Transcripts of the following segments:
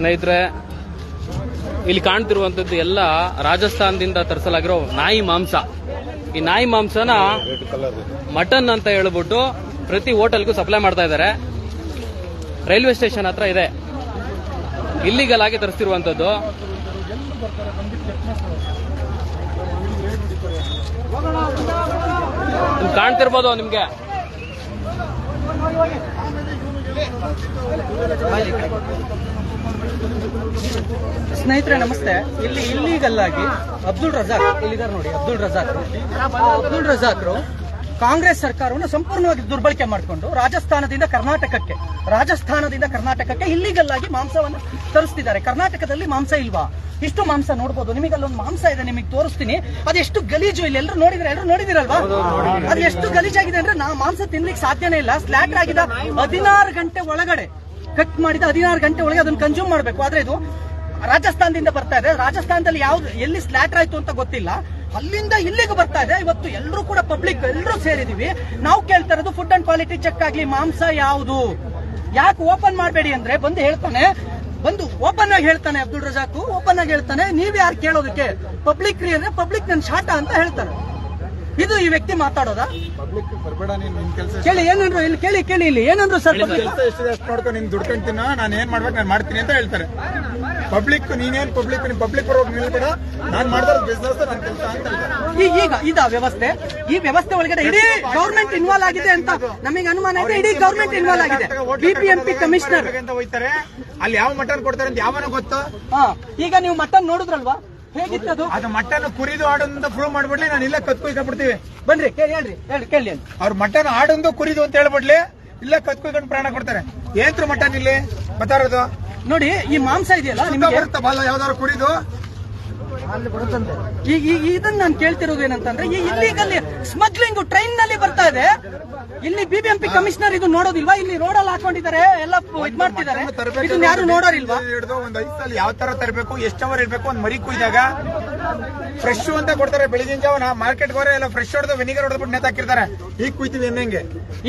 ಸ್ನೇಹಿತರೆ, ಇಲ್ಲಿ ಕಾಣ್ತಿರುವಂತದ್ದು ಎಲ್ಲ ರಾಜಸ್ಥಾನದಿಂದ ತರಿಸಲಾಗಿರೋ ನಾಯಿ ಮಾಂಸ. ಈ ನಾಯಿ ಮಾಂಸನ ಮಟನ್ ಅಂತ ಹೇಳ್ಬಿಟ್ಟು ಪ್ರತಿ ಹೋಟೆಲ್ಗೂ ಸಪ್ಲೈ ಮಾಡ್ತಾ ಇದ್ದಾರೆ. ರೈಲ್ವೆ ಸ್ಟೇಷನ್ ಹತ್ರ ಇದೆ. ಇಲ್ಲಿಗಲ್ ಆಗಿ ತರಿಸ್ತಿರುವಂತದ್ದು ಕಾಣ್ತಿರ್ಬೋದು ನಿಮ್ಗೆ. ಸ್ನೇಹಿತರೆ, ನಮಸ್ತೆ. ಇಲ್ಲಿ ಇಲ್ಲಿಗಲ್ಲಾಗಿ ಅಬ್ದುಲ್ ರಜಾಕ್, ಇಲ್ಲಿದ್ದಾರೆ ನೋಡಿ, ಅಬ್ದುಲ್ ರಜಾಕ್ ಅಬ್ದುಲ್ ರಜಾಕ್ರು ಕಾಂಗ್ರೆಸ್ ಸರ್ಕಾರವನ್ನು ಸಂಪೂರ್ಣವಾಗಿ ದುರ್ಬಳಕೆ ಮಾಡಿಕೊಂಡು ರಾಜಸ್ಥಾನದಿಂದ ಕರ್ನಾಟಕಕ್ಕೆ ರಾಜಸ್ಥಾನದಿಂದ ಕರ್ನಾಟಕಕ್ಕೆ ಇಲ್ಲಿಗಲ್ಲಾಗಿ ಮಾಂಸವನ್ನು ತರಿಸ್ತಿದ್ದಾರೆ. ಕರ್ನಾಟಕದಲ್ಲಿ ಮಾಂಸ ಇಲ್ವಾ? ಇಷ್ಟು ಮಾಂಸ ನೋಡ್ಬೋದು. ನಿಮಗೆ ಅಲ್ಲೊಂದು ಮಾಂಸ ಇದೆ, ನಿಮಗೆ ತೋರಿಸ್ತೀನಿ. ಅದೆಷ್ಟು ಗಲೀಜು ಇಲ್ಲಿ? ಎಲ್ಲರೂ ನೋಡಿದ್ರೆ ಎಲ್ಲರೂ ನೋಡಿದಿರಲ್ವಾ? ಅದು ಎಷ್ಟು ಗಲೀಜಾಗಿದೆ ಅಂದ್ರೆ ನಾ ಮಾಂಸ ತಿನ್ಲಿಕ್ಕೆ ಸಾಧ್ಯನೇ ಇಲ್ಲ. ಸ್ಲಾಟರ್ ಆಗಿದ ಹದಿನಾರು ಗಂಟೆ ಒಳಗಡೆ ಕಟ್ ಮಾಡಿದ ಹದಿನಾರು ಗಂಟೆ ಒಳಗೆ ಅದನ್ನ ಕನ್ಸ್ಯೂಮ್ ಮಾಡಬೇಕು. ಆದ್ರೆ ಇದು ರಾಜಸ್ಥಾನದಿಂದ ಬರ್ತಾ ಇದೆ. ರಾಜಸ್ಥಾನದಲ್ಲಿ ಯಾವ್ದು ಎಲ್ಲಿ ಸ್ಲಾಟರ್ ಆಯ್ತು ಅಂತ ಗೊತ್ತಿಲ್ಲ. ಅಲ್ಲಿಂದ ಇಲ್ಲಿಗೆ ಬರ್ತಾ ಇದೆ. ಇವತ್ತು ಎಲ್ಲರೂ ಕೂಡ ಪಬ್ಲಿಕ್ ಎಲ್ಲರೂ ಸೇರಿದೀವಿ. ನಾವು ಕೇಳ್ತಾ ಇರೋದು ಫುಡ್ ಅಂಡ್ ಕ್ವಾಲಿಟಿ ಚೆಕ್ ಆಗ್ಲಿ, ಮಾಂಸ ಯಾವುದು? ಯಾಕೆ ಓಪನ್ ಮಾಡಬೇಡಿ ಅಂದ್ರೆ ಬಂದು ಹೇಳ್ತಾನೆ. ಬಂದು ಓಪನ್ ಆಗಿ ಹೇಳ್ತಾನೆ ಅಬ್ದುಲ್ ರಜಾಕ್. ಓಪನ್ ಆಗಿ ಹೇಳ್ತಾನೆ. ನೀವ್ ಯಾರು ಕೇಳೋದಕ್ಕೆ? ಪಬ್ಲಿಕ್ ರೀ ಅಂದ್ರೆ ಪಬ್ಲಿಕ್ ನನ್ ಶಾಟ ಅಂತ ಹೇಳ್ತಾರೆ. ಇದು ಈ ವ್ಯಕ್ತಿ ಮಾತಾಡೋದಾ? ಪಬ್ಲಿಕ್ ಬರ್ಬೇಡ ನೀನ್ ನಿನ್ ಕೆಲಸ ಕೇಳಿ ಏನಂದ್ರು ಇಲ್ಲಿ ಕೇಳಿ ಕೇಳಿ ಇಲ್ಲಿ. ಏನಂದ್ರು ಸರ್ ಕೆಲಸ ಎಷ್ಟಿದೆ ಅಷ್ಟು ನೋಡ್ಕೊಂಡು ನೀನ್ ದುಡ್ಕೊಂತೀನ ನಾನು ಏನ್ ಮಾಡ್ಬೇಕು ನಾನು ಮಾಡ್ತೀನಿ ಅಂತ ಹೇಳ್ತಾರೆ. ಪಬ್ಲಿಕ್ ನೀನೇನ್ ಪಬ್ಲಿಕ್ ನೀನ್ ಪಬ್ಲಿಕ್ ಬರೋದು ನಿಲ್ಬೇಡ ನಾನ್ ಮಾಡ್ದಾರ ಬಿಸ್ನೆಸ್ ನನ್ ಕೆಲಸ ಅಂತ ಈಗ ಇದ ವ್ಯವಸ್ಥೆ ಈ ವ್ಯವಸ್ಥೆ ಒಳಗಡೆ ಇಡೀ ಗೌರ್ಮೆಂಟ್ ಇನ್ವಾಲ್ವ್ ಆಗಿದೆ ಅಂತ ನಮಗೆ ಅನುಮಾನ ಇದೆ ಇಡೀ ಗೌರ್ಮೆಂಟ್ ಇನ್ವಾಲ್ವ್ ಆಗಿದೆ. ಬಿಪಿಎಂಪಿ ಕಮಿಷನರ್ ಅಂತ ಹೋಯ್ತಾರೆ. ಅಲ್ಲಿ ಯಾವ ಮಟನ್ ಕೊಡ್ತಾರೆ ಅಂತ ಯಾವನ ಗೊತ್ತು. ಹಾ ಈಗ ನೀವು ಮಟನ್ ನೋಡಿದ್ರಲ್ವಾ? ಹೇಗಿತ್ತದು ಅದು? ಮಟನ್ ಕುರಿದು ಆಡೋದಂತ ಪ್ರೂವ್ ಮಾಡ್ಬಿಡ್ಲಿ ನಾನು ಇಲ್ಲ ಕತ್ಕು ಬಿಡ್ತೀವಿ ಬನ್ರಿ ಕೇಳಿ ಹೇಳ್ರಿ ಹೇಳಿ ಕೇಳಿ ಅಂತ ಅವ್ರ ಮಟನ್ ಆಡೊಂದು ಕುರಿದು ಅಂತ ಹೇಳ್ಬಿಡ್ಲಿ ಇಲ್ಲ ಕತ್ಕೊಂಡು ಪ್ರಾಣ ಕೊಡ್ತಾರೆ. ಏನ್ ಮಟನ್ ಇಲ್ಲಿ? ಬತ್ತಾರದು ನೋಡಿ ಈ ಮಾಂಸ ಇದೆಯಲ್ಲ ನಿಮ್ಗೆ? ಬರುತ್ತಾ ಬಾಲ ಯಾವ್ದಾದ್ರು ಕುರಿದು? ಈಗ ಈಗ ಇದನ್ನ ನಾನು ಕೇಳ್ತಿರೋದು ಏನಂತಂದ್ರೆ ಈ ಇಲ್ಲಿಗಲ್ಲಿ ಸ್ಮಗ್ಲಿಂಗ್ ಟ್ರೈನ್ನಲ್ಲಿ ಬರ್ತಾ ಇದೆ. ಇಲ್ಲಿ ಬಿಬಿಎಂಪಿ ಕಮಿಷನರ್ ಇದು ನೋಡೋದಿಲ್ವಾ? ಇಲ್ಲಿ ರೋಡ್ ಅಲ್ಲಿ ಹಾಕೊಂಡಿದ್ದಾರೆ ಎಲ್ಲ ಇದ್ ಮಾಡ್ತಿದ್ದಾರೆ. ಇದನ್ನ ಯಾರು ನೋಡೋರಿಲ್ವಾ? ಹಿಡಿದು ಒಂದ್ ಐದು ಸಲ ಯಾವ ತರ ತರಬೇಕು ಎಷ್ಟು ಅವರ್ ಇರ್ಬೇಕು ಒಂದ್ ಮರಿ ಕುಯ್ದಾಗ ಫ್ರೆಶ್ ಅಂತ ಕೊಡ್ತಾರೆ. ಬೆಳಿಗಿನ ಜಾವನ ಮಾರ್ಕೆಟ್ ಹೋದ್ರೆ ಎಲ್ಲ ಫ್ರೆಶ್ ಹೊಡೆದು ವಿನಿಗರ್ ಹೊಡೆದ್ಬಿಟ್ಟು ನೇತ್ ಹಾಕಿರ್ತಾರೆ. ಈಗ ಕುಯ್ತೀವಿ ಹೆಂಗೆ?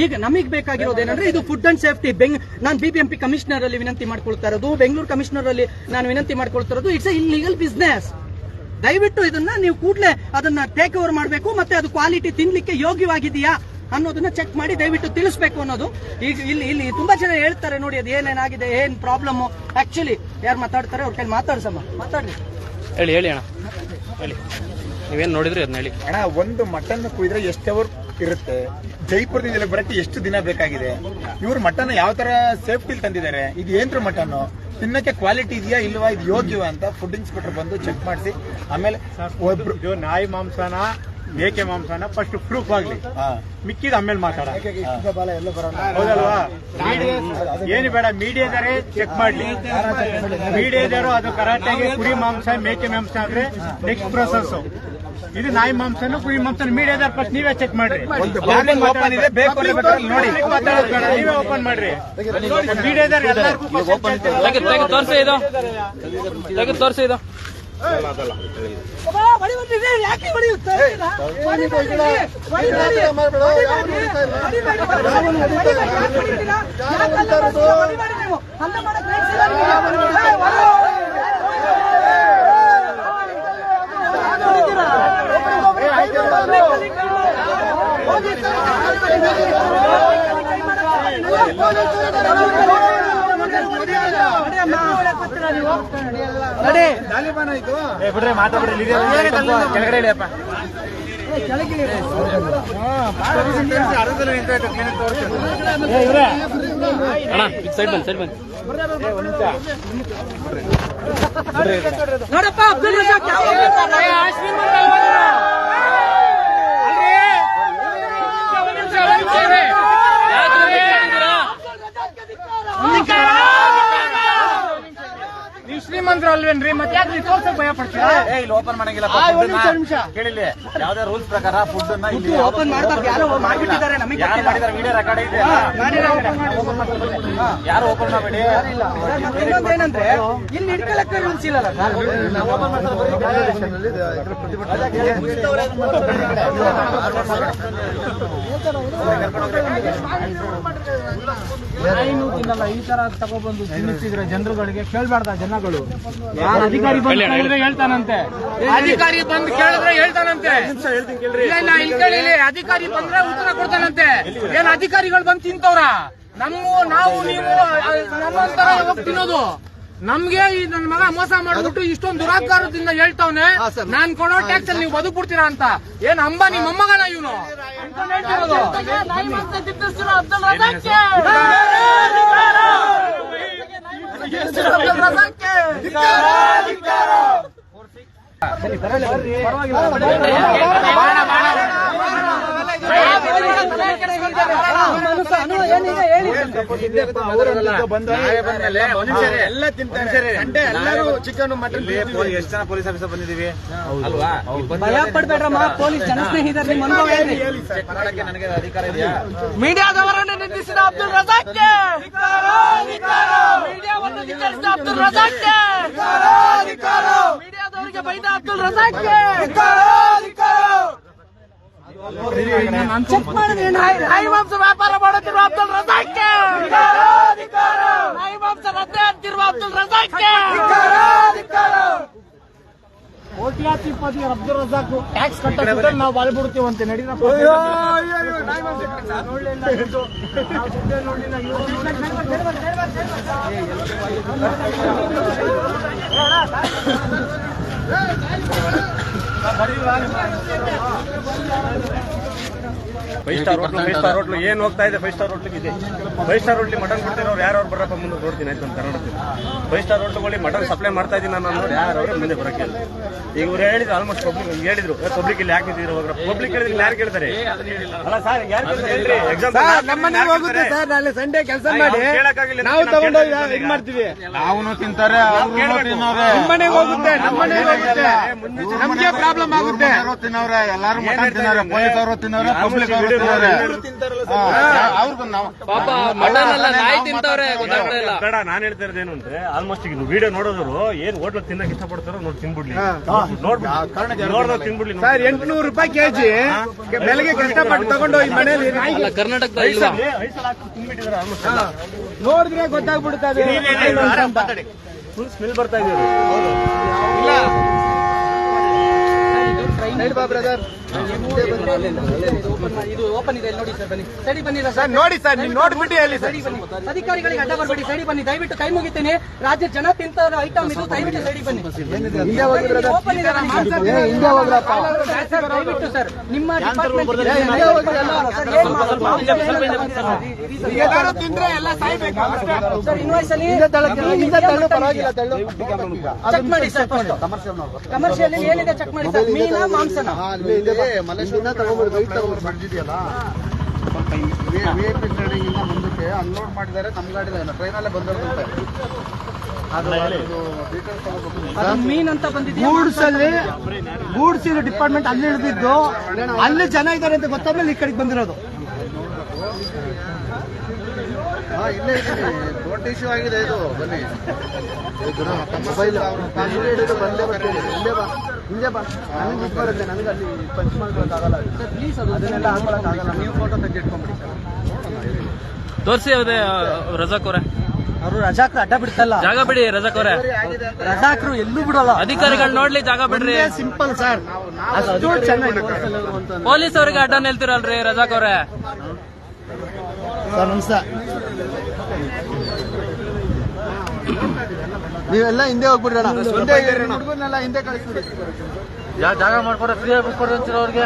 ಈಗ ನಮಗ್ ಬೇಕಾಗಿರೋದು ಏನಂದ್ರೆ ಇದು ಫುಡ್ ಅಂಡ್ ಸೇಫ್ಟಿ ಬೆಂಗ್ ನಾನು ಬಿಬಿಎಂಪಿ ಕಮಿಷನರ್ ಅಲ್ಲಿ ವಿನಂತಿ ಮಾಡ್ಕೊಳ್ತಾ ಇರೋದು ಬೆಂಗಳೂರು ಕಮಿಷನರ್ ಅಲ್ಲಿ ನಾನು ವಿನಂತಿ ಮಾಡ್ಕೊಳ್ತಾ ಇರೋದು ಇಟ್ಸ್ ಇಲ್ಲಿಗಲ್ ಬಿಸ್ನೆಸ್ ದಯವಿಟ್ಟು ಇದನ್ನ ನೀವು ಕೂಡಲೇ ಅದನ್ನ ಟೇಕ್ ಓವರ್ ಮಾಡಬೇಕು ಮತ್ತೆ ಅದು ಕ್ವಾಲಿಟಿ ತಿನ್ಲಿಕ್ಕೆ ಯೋಗ್ಯವಾಗಿದೆಯಾ ಅನ್ನೋದನ್ನ ಚೆಕ್ ಮಾಡಿ ದಯವಿಟ್ಟು ತಿಳಿಸ್ಬೇಕು ಅನ್ನೋದು. ಈಗ ಇಲ್ಲಿ ಇಲ್ಲಿ ತುಂಬಾ ಜನ ಹೇಳ್ತಾರೆ ನೋಡಿ ಅದು ಏನೇನಾಗಿದೆ ಏನ್ ಪ್ರಾಬ್ಲಮ್ ಆಕ್ಚುಲಿ ಯಾರು ಮಾತಾಡ್ತಾರೆ ಅವ್ರ ಕೈಲಿ ಮಾತಾಡ್ಸಮ್ಮ. ಮಾತಾಡಿ ಹೇಳಿ ಹೇಳಿ ಅಣ್ಣ. ಹೇಳಿ. ನೀವೇನ್ ನೋಡಿದ್ರಿ ಅದನ್ನ ಹೇಳಿ. ಅಣ್ಣ ಒಂದು ಮಟನ್ ಕುಯ್ದ್ರೆ ಎಷ್ಟು ಅವರ್ ಇರುತ್ತೆ? ಜೈಪುರದಿಂದ ಇಲ್ಲಿ ಬರಕ್ಕೆ ಎಷ್ಟು ದಿನ ಬೇಕಾಗಿದೆ? ಇವ್ರು ಮಟನ್ ಯಾವ ತರ ಸೇಫ್ಟಿ ತಂದಿದ್ದಾರೆ? ಇದು ಏನ್ರ ಮಟನ್ ತಿನ್ನಕ್ಕೆ ಕ್ವಾಲಿಟಿ ಇದೆಯಾ ಇಲ್ವಾ ಇದು ಯೋಗ್ಯವಾ ಅಂತ ಫುಡ್ ಇನ್ಸ್ಪೆಕ್ಟರ್ ಬಂದು ಚೆಕ್ ಮಾಡಿಸಿ. ಆಮೇಲೆ ಒಬ್ರು ಇದು ನಾಯಿ ಮಾಂಸನ ಮೇಕೆ ಮಾಂಸನ ಫಸ್ಟ್ ಪ್ರೂಫ್ ಆಗ್ಲಿ. ಹಾ. ಮಿಕ್ಕಿದ ಆಮೇಲೆ ಮಾತಾಡ. ಹೌದಲ್ವಾ? ಏನು ಬೇಡ ಮೀಡಿಯಾದರೆ ಚೆಕ್ ಮಾಡ್ಲಿ. ಮೀಡಿಯಾದರು ಅದು ಕರಾಟೆಗೆ ಕುರಿ ಮಾಂಸ ಮೇಕೆ ಮಾಂಸ ಆದ್ರೆ ನೆಕ್ಸ್ಟ್ ಪ್ರೊಸೆಸ್ ಇದು ನಾಯಿ ಮಾಂಸನು ಕುರಿ ಮಾಂಸನ ಮೀಡಿಯಾದವ್ರ ಫಸ್ಟ್ ನೀವೇ ಚೆಕ್ ಮಾಡ್ರಿ. Open ಇದೆ, ಬೇಕು ನೋಡಿ. ನೀವೇ ಓಪನ್ ಮಾಡ್ರಿ. ಮೀಡಿಯಾದವ್ರು ಎಲ್ಲರಿಗೂ ತೆಗೆದು ತೆಗೆದು ತೋರಿಸಿ ಇದು. ತೆಗೆದು ತೋರಿಸಿ ಇದು. ಯಾಕೆ ಹೊಡೆಯುತ್ತೆ ನಡಿ ತಾಲಿಬಾನ್ ಆಯ್ತು ಬಿಡ್ರಿ ಮಾತಾಡ್ರಿ ಕೆಳಗಡೆ ಇಳಿಯಪ್ಪ. ಸೈಡ್ ನೋಡಪ್ಪ ಅಬ್ದುಲ್ ರಜಾಕ್ ಯಾವ ಶ್ರೀಮಂತರು ಅಲ್ವೇನ್ರಿ? ಮತ್ತೆ ಯಾಕೆ ತೋರ್ಸ ತೋರ್ಸಕ್ ಭಯ ಪಡ್ತೀರಾ? ಏ, ಇಲ್ಲಿ ಓಪನ್ ಮಾಡಂಗಿಲ್ಲ ಆ, ಒಂದ್ ನಿಮಿಷ, ನಿಮಿಷ. ಕೇಳಿಲ್ಲ ಯಾವ್ದೇ ರೂಲ್ಸ್ ಪ್ರಕಾರ ಫುಡ್ ಅನ್ನ ಇಲ್ಲಿ ಓಪನ್ ಮಾಡ್ತಾರೆ ಯಾರೋ ಮಾಡ್ಬಿಟ್ಟಿದ್ದಾರೆ ನಮಗೆ ಯಾರು ಮಾಡಿದಾರೆ ವಿಡಿಯೋ ರೆಕಾರ್ಡ್ ಇದೆ. ಯಾರು ಓಪನ್ ಮಾಡಬೇಡಿ? ಇಲ್ಲಿ ಹಿಡ್ಕೊಳಕ್ಕೆ ರೂಲ್ಸ್ ಇಲ್ಲಲ್ಲ ಸರ್? ಏನು ತಿನ್ನಲ್ಲ ಈ ತರ ತಗೊಬಂದು ತಿನ್ನಿಸಿದ್ರೆ ಜನರುಗಳಿಗೆ ಕೇಳ್ಬಾರ್ದ ಜನಗಳು. ಅಧಿಕಾರಿ ಬಂದು ಕೇಳಿದ್ರೆ ಹೇಳ್ತಾನಂತೆ ಅಧಿಕಾರಿ ಬಂದು ಕೇಳಿದ್ರೆ ಹೇಳ್ತಾನಂತೆ ಇಲ್ಲ ಇಲ್ಲ ಇಲ್ಲಿ ಕೇಳಿ ಅಧಿಕಾರಿ ಬಂದ್ರೆ ಉತ್ತರ ಕೊಡ್ತಾನಂತೆ ಏನ್ ಅಧಿಕಾರಿಗಳು ಬಂದು ತಿಂತವ್ರ ನಮ್ಮ ನಾವು ನೀವು ನಮ್ಮಂತರ ಹೋಗಿ ತಿನ್ನೋದು ನಮ್ಗೆ ಈ ನನ್ನ ಮಗ ಮೋಸ ಮಾಡ್ಬಿಟ್ಟು ಇಷ್ಟೊಂದು ದುರಾಕಾರದಿಂದ ಹೇಳ್ತಾವ್ನೆ ನಾನ್ ಕೊಡೋ ಟ್ಯಾಕ್ಸ್ ಅಲ್ಲಿ ನೀವು ಬದುಕ್ಬಿಡ್ತೀರಾ ಅಂತ ಏನ್ ನಿಮ್ಮ ಮೊಮ್ಮಗನ ಇವನು ಎಲ್ಲ ತಿಂತಾರೆ ಎಲ್ಲರೂ ಚಿಕನ್ ಮಟನ್ ಎಷ್ಟು ಜನ ಪೊಲೀಸ್ ಆಫೀಸರ್ ಬಂದಿದೀವಿ ಅಲ್ವಾ ಭಯ ಪಡ್ಬೇಡ್ರಮ್ಮ ಪೊಲೀಸ್ ಜನಸ್ನೇಹಿತರು ನಿಮ್ಮ ಅನುಭವ ನನಗೆ ಅಧಿಕಾರ ಇದೆಯಾ ಮೀಡಿಯಾದವರನ್ನು ನಿಂದಿಸಿದ ಅಬ್ದುಲ್ ರಜಾಕ್ ರಜಾಕ್ಗೆ ಮೀಡಿಯಾದವರಿಗೆ ಬೈದ ಅಬ್ದುಲ್ ರಜಾಕ್ಗೆ ಚೆಕ್ ಮಾಡಿದ್ರೆ ನಾಯಿ ಮಾಂಸ ವ್ಯಾಪಾರ ಮಾಡುತ್ತಿರುವ ಅಬ್ದುಲ್ ರಜಾಕ್ಗೆ ನಾಯಿ ಮಾಂಸ ರದ್ದೆ ಅಂತಿರುವ ಅಬ್ದುಲ್ ರಜಾಕ್ಗೆ ಕೋಟ್ಯಾಧಿಪತಿ ಅಬ್ದುಲ್ ರಜಾಕ್ ಟ್ಯಾಕ್ಸ್ ಕಟ್ಟಕ್ಕೆ ನಾವು ಬಾಳ್ಬಿಡ್ತೀವಂತೆ ನಡೀರಪ್ಪ five star hotel five star hotel ಏನು ಹೋಗ್ತಾ ಇದೆ? ಫೈವ್ ಸ್ಟಾರ್ ಹೋಟ್ಲಿಗೆ ಇದೆ. ಫೈವ್ ಸ್ಟಾರ್ ಹೋಟ್ಲಿ ಮಟನ್ ಕೊಡ್ತಿರೋರು ಯಾರು ಬರಪ್ಪ ಮುಂದೆ ನೋಡ್ತೀನಿ ಆಯ್ತು ನಮ್ಮ ಕರ್ನಾಟಕದಲ್ಲಿ ಫೈವ್ ಸ್ಟಾರ್ ಹೋಟ್ಲುಗಳಿಗೆ ಮಟನ್ ಸಪ್ಲೈ ಮಾಡ್ತಾ ಇದ್ದೀನಿ ನಾನು ಅನ್ನೋರು ಯಾರು ಅವ್ರೆ ಮುಂದೆ ಬರಕ್ಕೆ ಇಲ್ಲ. ಈಗ ಇವ್ರು ಹೇಳಿದ್ರು ಆಲ್ಮೋಸ್ಟ್ ಪಬ್ಲಿಕ್ ಹೇಳಿದ್ರು ಪಬ್ಲಿಕ್ ಇಲ್ಲಿ ಯಾಕೆ ನಿಂತಿದ್ರು ಹೋಗ್ರ? ಪಬ್ಲಿಕ್ ಹೇಳಿದ್ರೆ ಯಾರು ಕೇಳ್ತಾರೆ? ಅಲ್ಲ ಸರ್ ಯಾರು ಕೇಳ್ತಾರೆ ಎಕ್ಸಾಮ್ ಎಕ್ಸಾಂಪಲ್ ನಮ್ಮನೆ ಹೋಗುತ್ತೆ ಸರ್ ನಾಳೆ ಸಂಡೇ ಕೆಲಸ ಮಾಡಿ. ನಾವು ತಗೊಂಡೋಗಿ ಇದು ಮಾಡ್ತೀವಿ. ಅವನು ತಿಂತಾರೆ ನಮ್ಮನೆಗೆ ಹೋಗುತ್ತೆ ನಮ್ಮನೆಗೆ ಹೋಗುತ್ತೆ. ನಮ್ಗೆ ಪ್ರಾಬ್ಲಮ್ ಆಗುತ್ತೆ. ತಿನ್ನೋರೆ ಎಲ್ಲಾರು ಮಟನ್ ತಿನ್ನವ್ರೆ ಪೊಲೀಸ್ ಅವರು ತಿನ್ನೋರೆ ಪಬ್ಲಿಕ್ ಅವರು ತಿನ್ನವ್ರೆ ಅವ್ರಿಗೂ ನಾವು ಪಾಪ ಮಟನ್ ಎಲ್ಲ ನಾಯಿ ತಿಂತವ್ರೆ ಗೊತ್ತಾಗ್ತಾ ಇಲ್ಲ. ಬೇಡ ನಾನ್ ಹೇಳ್ತಾ ಇರೋದೇನು ಏನು ಅಂದ್ರೆ ಆಲ್ಮೋಸ್ಟ್ ಈಗ ವಿಡಿಯೋ ನೋಡೋದ್ರು ಏನ್ ಹೋಟ್ಲ್ ತಿನ್ನಕ್ ಇಷ್ಟಪಡ್ತಾರೋ ನೋಡಿ ತಿನ್ಬಿಡ್ಲಿ. ನೋಡ್ದವ್ರು ತಿನ್ಬಿಡ್ಲಿ. ಸರ್ ಎಂಟುನೂರು ರೂಪಾಯಿ ಕೆಜಿ ಬೆಳಗ್ಗೆ ಕಷ್ಟಪಟ್ಟು ತಗೊಂಡೋಗಿ ಮನೇಲಿ ಅಲ್ಲ ಕರ್ನಾಟಕದ ಹಾಕಿ ತಿನ್ಬಿಟ್ಟಿದ್ದಾರೆ ಆಲ್ಮೋಸ್ಟ್ ನೋಡಿದ್ರೆ ಗೊತ್ತಾಗ್ಬಿಡುತ್ತದೆ ಫುಲ್ ಸ್ಮೆಲ್ ಬರ್ತಾ ಇದೆ ಇದು ಓಪನ್ ಇದೆ ನೋಡಿ ಸರ್ ಬನ್ನಿ. ಸರಿ ಬನ್ನಿ ಸರ್? ನೋಡಿ ಸರ್ ನೀವು ನೋಡ್ಬಿಟ್ಟು ಹೇಳಿ ಸರ್. ಬನ್ನಿ. ಅಧಿಕಾರಿಗಳಿಗೆ ಅಡ್ಡ ಬರಬೇಡಿ. ಸೈಡಿ ಬನ್ನಿ. ದಯವಿಟ್ಟು ಕೈ ಮುಗಿತೀನಿ. ರಾಜ್ಯ ಜನ ತಿಂತಾರ ಐಟಮ್ ಇದು. ದಯವಿಟ್ಟು ಸರಿ ಬನ್ನಿ. ಓಪನ್ ಇದೆ. ದಯವಿಟ್ಟು ಸರ್. ನಿಮ್ಮ ತಿಂದ್ರೆ ಎಲ್ಲ ಸಾಯ್ಬೇಕು. ಸರ್ ಇನ್ವಾಯ್ಸ್ ಅಲ್ಲಿ ಚೆಕ್ ಮಾಡಿ ಸರ್ ಫಸ್ಟ್ ಕಮರ್ಷಿಯಲ್ ಏನಿದೆ ಚೆಕ್ ಮಾಡಿ ಸರ್ ಮೀನಾ ಮಾಂಸನ? ಬಂದಿದೆಯಲ್ಲ? ಸ್ವಲ್ಪ ವಿ ಐ ಪಿ ಟ್ರೇಡಿಂಗ್ ಇಂದ ಮುಂದಕ್ಕೆ ಅನ್ಲೋಡ್ ಮಾಡಿದ್ದಾರೆ ನಮ್ಮ ಟ್ರೈನಲ್ಲೇ ಮೀನ್ ಅಂತ ಬಂದಿದ್ದೀವಿ ಗೂಡ್ಸ್ ಅಲ್ಲಿ ಗೂಡ್ಸ್ ಇರೋ ಡಿಪಾರ್ಟ್ಮೆಂಟ್ ಅಲ್ಲಿ ಇಳಿದಿದ್ದು ಅಲ್ಲಿ ಜನ ಇದ್ದಾರೆ ಅಂತ ಗೊತ್ತಾದ್ಮೇಲೆ ಈ ಕಡೆಗೆ ಬಂದಿರೋದು. ಹಾ ಇಲ್ಲೇ ಇದ್ದೀನಿ. ದೊಡ್ಡ ಇಶ್ಯೂ ಆಗಿದೆ ಇದು ಬನ್ನಿ ಮೊಬೈಲ್ ಹಿಡಿದು ಬಂದೇ ಬರ್ತೀನಿ ಹಿಂದೆ ಬಾ. ಹಿಂದೆ ಬಾ. ನನಗೆ ದುಡ್ಡು ಬರುತ್ತೆ ನನಗೆ ಅಲ್ಲಿ ಪಂಚ್ ಮಾಡ್ಕೊಳಕ್ಕಾಗಲ್ಲ ಪ್ಲೀಸ್ ಅದು. ಅದನ್ನೆಲ್ಲ ಹಾಕೊಳಕ್ಕಾಗಲ್ಲ ನೀವು ಫೋಟೋ ತೆಗೆದಿಟ್ಕೊಂಡ್ಬಿಡಿ ಸರ್. ತೋರಿಸಿ ಅದೇ ರಜಾಕ್ ಅವರೇ. ಅವರು ರಜಾಕ್ರು ಅಡ್ಡ ಬಿಡ್ತಲ್ಲ. ಜಾಗ ಬಿಡಿ ರಜಾಕ್ ಅವರೇ. ರಜಾಕ್ರು ಎಲ್ಲೂ ಬಿಡಲ್ಲ. ಅಧಿಕಾರಿಗಳು ನೋಡ್ಲಿ ಜಾಗ ಬಿಡ್ರಿ. ಸಿಂಪಲ್ ಸರ್ ಅಷ್ಟು ಚೆನ್ನಾಗಿ ಪೊಲೀಸ್ ಅವರಿಗೆ ಅಡ್ಡ ನಿಲ್ತಿರಲ್ರಿ ರಜಾಕ್ ಅವರೇ. ಸರ್ ನಮಸ್ತೆ. ನೀವೆಲ್ಲ ಹಿಂದೆ ಹೋಗ್ಬಿಡ್ರಣ ಹಿಂದೆ ಕಳಿಸ್ಬಿಡಿ ಜಾಗ ಮಾಡ್ಕೊಡ್ರಿ ಫ್ರೀ ಬಿಟ್ಕೊಡ್ರಿ ಅವ್ರಿಗೆ?